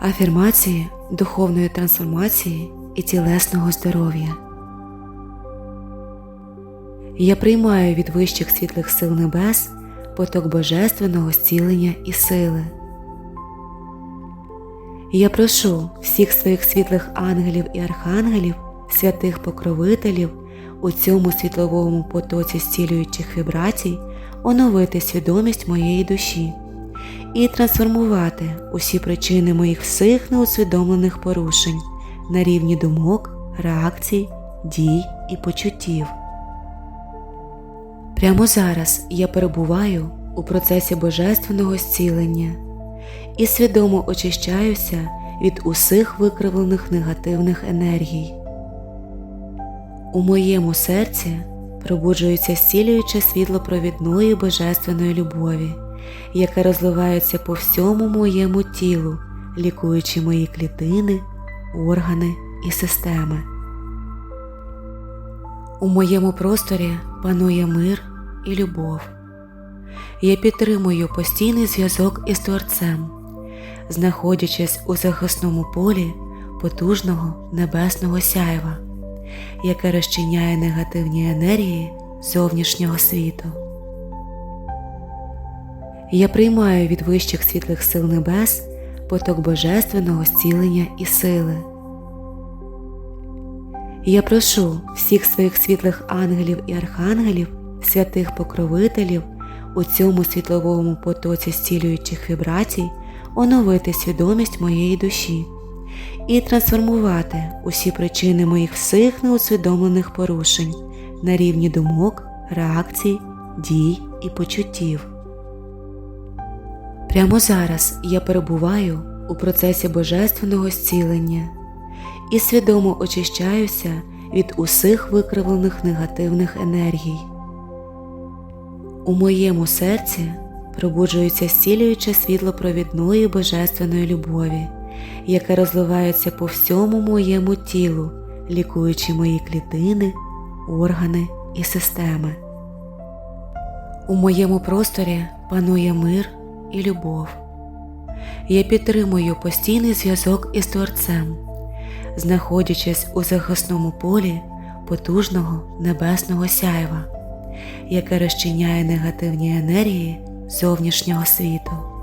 Афірмації духовної трансформації і тілесного здоров'я. Я приймаю від вищих світлих сил небес поток божественного зцілення і сили. Я прошу всіх своїх світлих ангелів і архангелів, святих покровителів у цьому світловому потоці зцілюючих вібрацій оновити свідомість моєї душі і трансформувати усі причини моїх всіх неусвідомлених порушень на рівні думок, реакцій, дій і почуттів. Прямо зараз я перебуваю у процесі божественного зцілення і свідомо очищаюся від усіх викривлених негативних енергій. У моєму серці пробуджується зцілююче світло провідної божественної любові, яке розливається по всьому моєму тілу, лікуючи мої клітини, органи і системи. У моєму просторі панує мир і любов. Я підтримую постійний зв'язок із Творцем, знаходячись у захисному полі потужного небесного сяйва, яке розчиняє негативні енергії зовнішнього світу. Я приймаю від вищих світлих сил небес поток божественного зцілення і сили. Я прошу всіх своїх світлих ангелів і архангелів, святих покровителів у цьому світловому потоці зцілюючих вібрацій оновити свідомість моєї душі і трансформувати усі причини моїх всіх неусвідомлених порушень на рівні думок, реакцій, дій і почуттів. Прямо зараз я перебуваю у процесі божественного зцілення і свідомо очищаюся від усіх викривлених негативних енергій. У моєму серці пробуджується зцілююче світло провідної божественної любові, яке розливається по всьому моєму тілу, лікуючи мої клітини, органи і системи. У моєму просторі панує мир і любов. Я підтримую постійний зв'язок із Творцем, знаходячись у захисному полі потужного небесного сяйва, яке розчиняє негативні енергії зовнішнього світу.